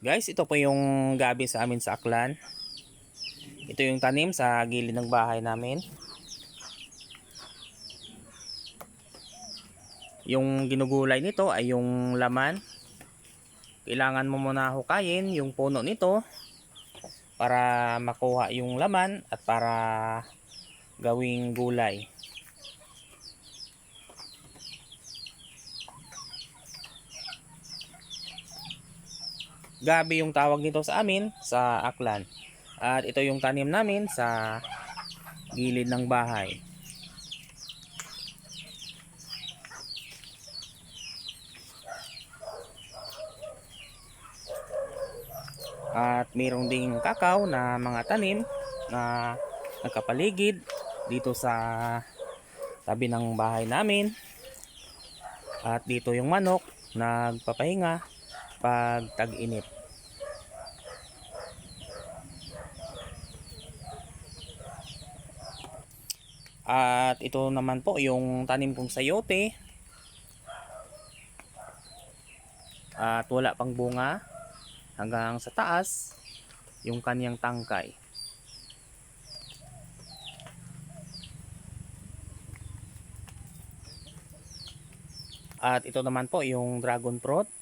Guys, ito po yung gabi sa amin sa Aklan. Ito yung tanim sa gilid ng bahay namin. Yung ginugulay nito ay yung laman. Kailangan mo muna hukayin yung puno nito para makuha yung laman at para gawing gulay. Gabi yung tawag nito sa amin sa Aklan. At ito yung tanim namin sa gilid ng bahay. At mayroong ding kakao na mga tanim na nagkapaligid dito sa tabi ng bahay namin. At dito yung manok nagpapahinga pag tag-init. At ito naman po yung tanim kong sayote. At wala pang bunga hanggang sa taas yung kanyang tangkay. At ito naman po yung dragon fruit.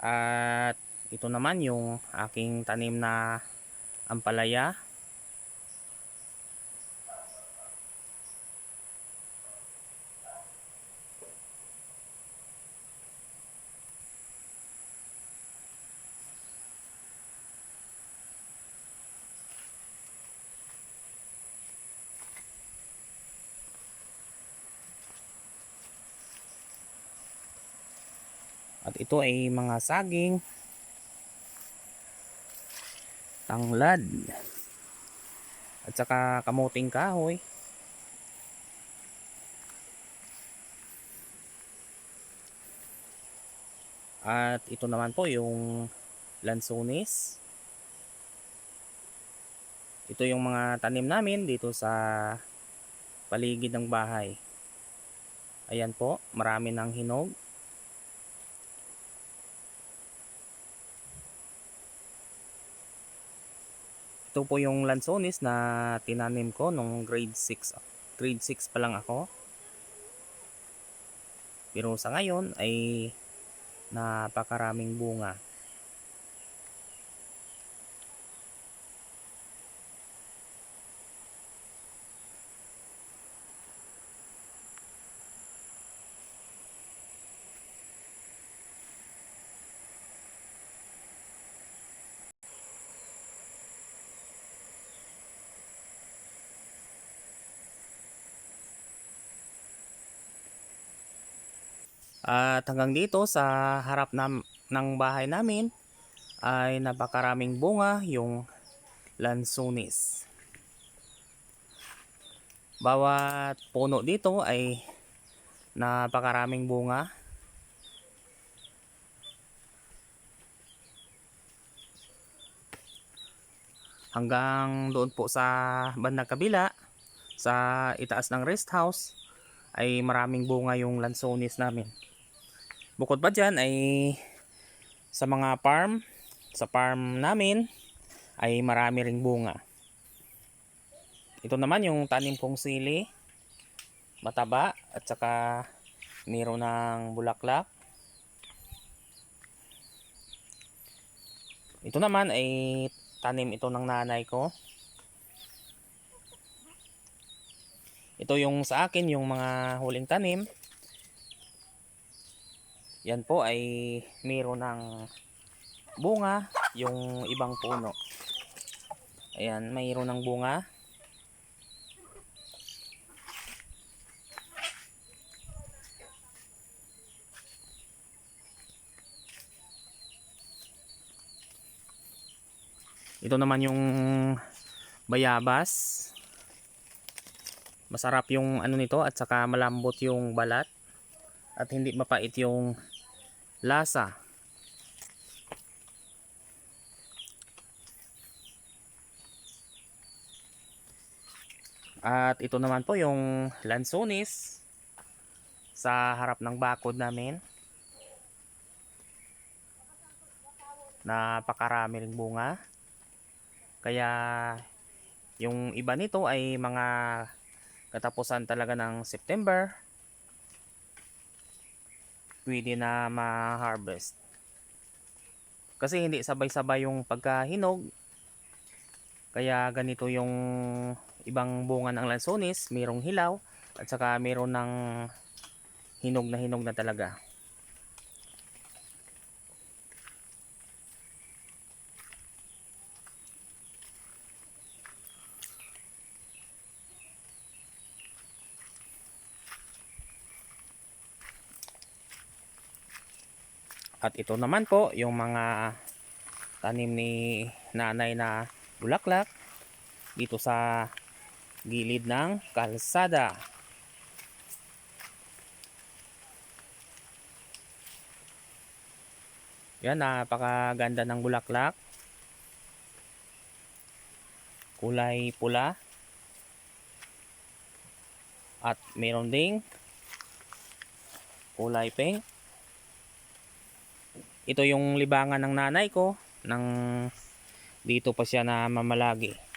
At ito naman yung aking tanim na ampalaya. At ito ay mga saging, tanglad, at saka kamuting kahoy. At ito naman po yung lansones. Ito yung mga tanim namin dito sa paligid ng bahay. Ayan po, marami ng hinog. Ito po yung lansones na tinanim ko nung grade 6. Grade 6 pa lang ako. Pero sa ngayon ay napakaraming bunga. At hanggang dito sa harap nam, ng bahay namin ay napakaraming bunga yung lansunis. Bawat puno dito ay napakaraming bunga. Hanggang doon po sa bandang kabila sa itaas ng rest house ay maraming bunga yung lansones namin. Bukod pa dyan ay sa mga farm, sa farm namin ay marami ring bunga. Ito naman yung tanim kong sili, mataba at saka mayroon ng bulaklak. Ito naman ay tanim ito ng nanay ko. Ito yung sa akin yung mga huling tanim. Yan po ay mayroon ng bunga yung ibang puno. Ayan, mayroon ng bunga. Ito naman yung bayabas. Masarap yung ano nito at saka malambot yung balat at hindi mapait yung lasa. At ito naman po yung lansones sa harap ng bakod namin. Napakarami ring bunga. Kaya yung iba nito ay mga katapusan talaga ng September. Pwede na ma-harvest. Kasi hindi sabay-sabay yung pagkahinog. Kaya ganito yung ibang bunga ng lansones, mayroong hilaw at saka mayroon ng hinog na hinog na talaga. At ito naman po yung mga tanim ni nanay na bulaklak dito sa gilid ng kalsada. Yan, napakaganda ng bulaklak. Kulay pula. At meron ding kulay pink. Ito yung libangan ng nanay ko nang dito pa siya na mamalagi.